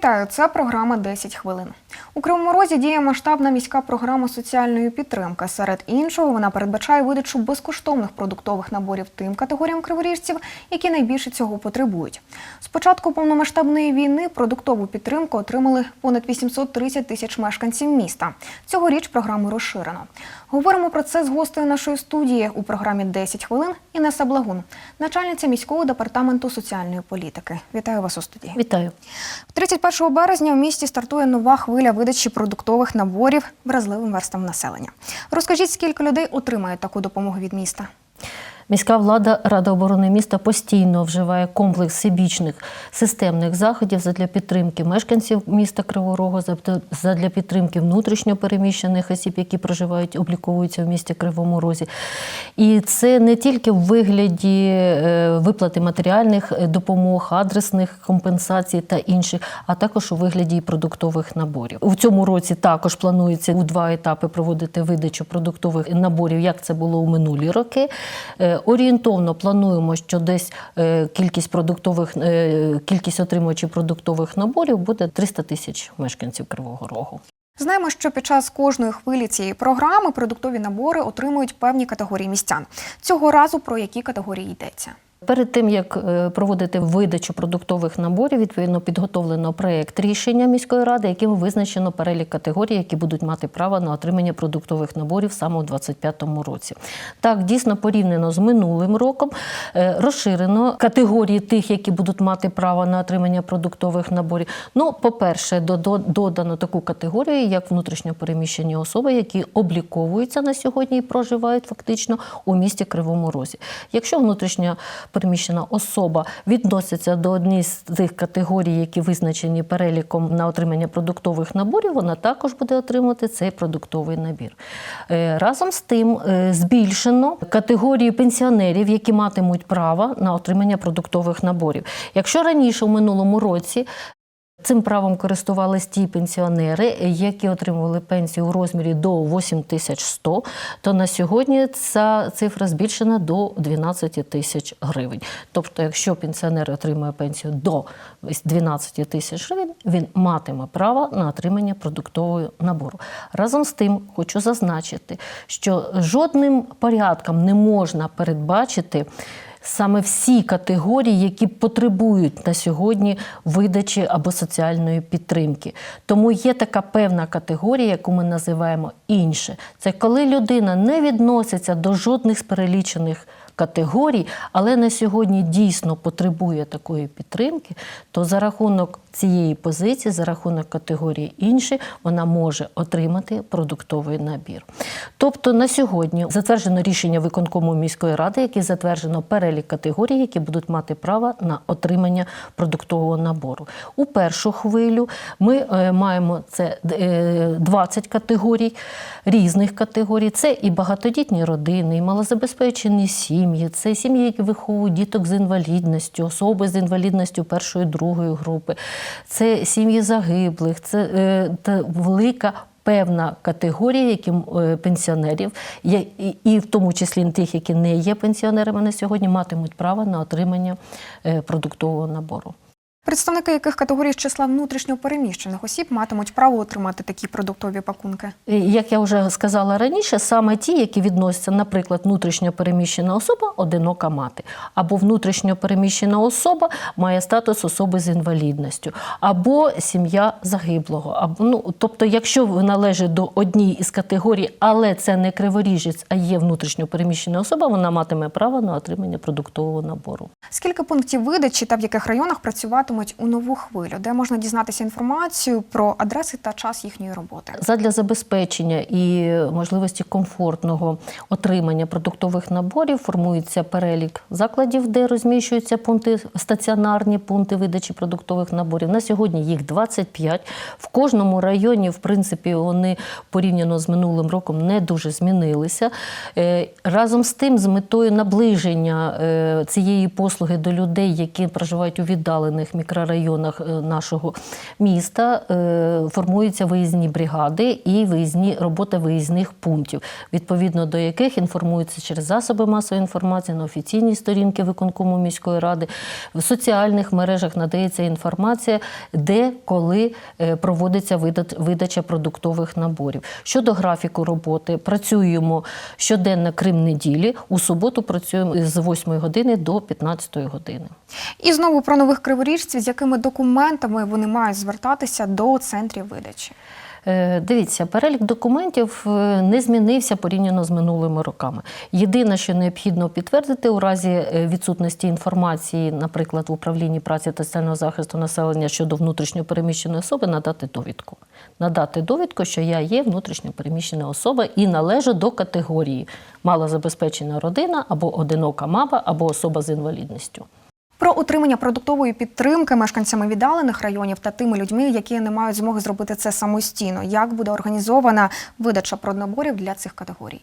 Вітаю, це програма «10 хвилин. У Кривому Розі діє масштабна міська програма соціальної підтримки. Серед іншого, вона передбачає видачу безкоштовних продуктових наборів тим категоріям криворіжців, які найбільше цього потребують. З початку повномасштабної війни продуктову підтримку отримали понад 830 тисяч мешканців міста. Цьогоріч програму розширено. Говоримо про це з гостею нашої студії у програмі «10 хвилин Інеса Благун, начальниця міського департаменту соціальної політики. Вітаю вас у студії. Вітаю. 31 березня в місті стартує нова хвиля видачі продуктових наборів вразливим верстам населення. Розкажіть, скільки людей отримають таку допомогу від міста? Міська влада Рада оборони міста постійно вживає комплекс всебічних системних заходів задля підтримки мешканців міста Кривого Рогу, задля підтримки внутрішньо переміщених осіб, які проживають, обліковуються в місті Кривому Розі. І це не тільки в вигляді е, виплати матеріальних е, допомог, адресних компенсацій та інших, а також у вигляді продуктових наборів. У цьому році також планується у два етапи проводити видачу продуктових наборів, як це було у минулі роки. Орієнтовно плануємо, що десь е, кількість продуктових е, кількість отримувачів продуктових наборів буде 300 тисяч мешканців Кривого Рогу. Знаємо, що під час кожної хвилі цієї програми продуктові набори отримують певні категорії містян. Цього разу про які категорії йдеться? Перед тим як е, проводити видачу продуктових наборів, відповідно підготовлено проєкт рішення міської ради, яким визначено перелік категорій, які будуть мати право на отримання продуктових наборів саме у 2025 році. Так, дійсно порівняно з минулим роком е, розширено категорії тих, які будуть мати право на отримання продуктових наборів. Ну, по-перше, додано таку категорію, як внутрішньопереміщені особи, які обліковуються на сьогодні і проживають фактично у місті Кривому Розі. Якщо внутрішньо переміщена особа відноситься до однієї з тих категорій, які визначені переліком на отримання продуктових наборів, вона також буде отримувати цей продуктовий набір. Е, Разом з тим е, збільшено категорії пенсіонерів, які матимуть право на отримання продуктових наборів. Якщо раніше у минулому році Цим правом користувались ті пенсіонери, які отримували пенсію у розмірі до 8100, то на сьогодні ця цифра збільшена до 12 тисяч гривень. Тобто, якщо пенсіонер отримує пенсію до 12 тисяч гривень, він матиме право на отримання продуктового набору. Разом з тим, хочу зазначити, що жодним порядком не можна передбачити саме всі категорії, які потребують на сьогодні видачі або соціальної підтримки. Тому є така певна категорія, яку ми називаємо інше. Це коли людина не відноситься до жодних з перелічених категорій, але на сьогодні дійсно потребує такої підтримки, то за рахунок цієї позиції, за рахунок категорії інші, вона може отримати продуктовий набір. Тобто на сьогодні затверджено рішення виконкому міської ради, яке затверджено перелік категорій, які будуть мати право на отримання продуктового набору. У першу хвилю ми е, маємо це е, 20 категорій, різних категорій. Це і багатодітні родини, і малозабезпечені сім'ї, це сім'ї, які виховують діток з інвалідністю, особи з інвалідністю першої другої групи, це сім'ї загиблих, це е, велика. Певна категорія, які е, пенсіонерів, я і, в тому числі тих, які не є пенсіонерами на сьогодні, матимуть право на отримання е, продуктового набору. Представники яких категорій з числа внутрішньо переміщених осіб матимуть право отримати такі продуктові пакунки? Як я вже сказала раніше, саме ті, які відносяться, наприклад, внутрішньо переміщена особа одинока мати, або внутрішньо переміщена особа має статус особи з інвалідністю, або сім'я загиблого. Або, ну, Тобто, якщо ви належить до однієї із категорій, але це не криворіжець, а є внутрішньо переміщена особа, вона матиме право на отримання продуктового набору. Скільки пунктів видачі та в яких районах працюватимуть у нову хвилю, де можна дізнатися інформацію про адреси та час їхньої роботи? Задля забезпечення і можливості комфортного отримання продуктових наборів формується перелік закладів, де розміщуються пункти стаціонарні пункти видачі продуктових наборів. На сьогодні їх 25. В кожному районі, в принципі, вони порівняно з минулим роком не дуже змінилися. Е, разом з тим, з метою наближення е, цієї послуги до людей, які проживають у віддалених мікрорайонах е, нашого міста е, формуються виїзні бригади і виїзні робота виїзних пунктів, відповідно до яких інформуються через засоби масової інформації на офіційній сторінці виконкому міської ради. В соціальних мережах надається інформація, де коли е, проводиться видача продуктових наборів. Щодо графіку роботи, працюємо щоденно крім неділі. У суботу працюємо з 8 години до 15 години. І знову про нових криворіжців, з якими документами вони мають звертатися до центрів видачі. Е, Дивіться, перелік документів е, не змінився порівняно з минулими роками. Єдине, що необхідно підтвердити у разі е, відсутності інформації, наприклад, в управлінні праці та соціального захисту населення щодо внутрішньо переміщеної особи, надати довідку. Надати довідку, що я є внутрішньо переміщена особа і належу до категорії малозабезпечена родина або одинока мама, або особа з інвалідністю. Про утримання продуктової підтримки мешканцями віддалених районів та тими людьми, які не мають змоги зробити це самостійно. Як буде організована видача проднаборів для цих категорій?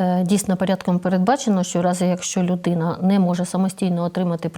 Е, Дійсно, порядком передбачено, що в разі, якщо людина не може самостійно отримати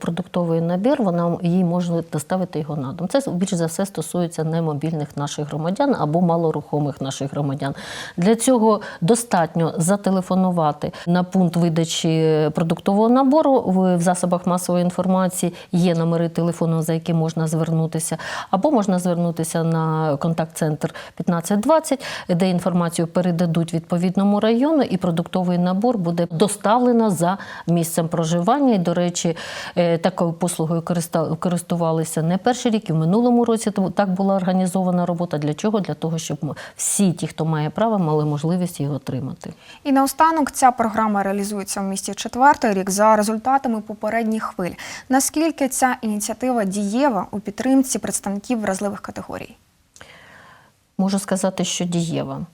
продуктовий набір, вона їй може доставити його на дом. Це більш за все стосується немобільних наших громадян або малорухомих наших громадян. Для цього достатньо зателефонувати на пункт видачі продуктового набору в засобах масової інформації. Є номери телефону, за яким можна звернутися, або можна звернутися на контакт-центр 1520, де інформацію передадуть відповідному району, і продуктовий набор буде доставлено за місцем проживання. І, до речі, е, такою послугою користувалися не перший рік, і в минулому році тому так була організована робота. Для чого? Для того, щоб всі ті, хто має право, мали можливість їх отримати. І наостанок ця програма реалізується в місті четвертий рік за результатами попередніх хвиль. Наскільки ця ініціатива дієва у підтримці представників вразливих категорій? Можу сказати, що дієва.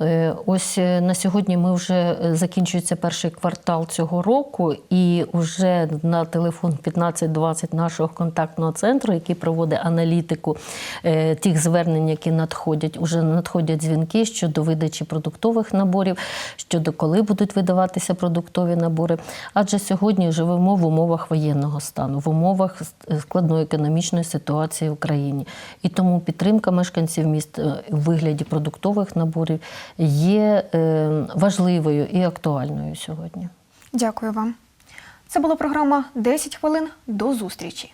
Е, Ось е, на сьогодні ми вже е, закінчується перший квартал цього року, і вже на телефон 1520 нашого контактного центру, який проводить аналітику тих звернень, які надходять, уже надходять дзвінки щодо видачі продуктових наборів, щодо коли будуть видаватися продуктові набори. Адже сьогодні живемо в умовах воєнного стану, в умовах складної економічної ситуації в Україні. І тому підтримка мешканців міст у вигляді продуктових наборів є е, важливою і актуальною сьогодні. Дякую вам. Це була програма «10 хвилин. До зустрічі.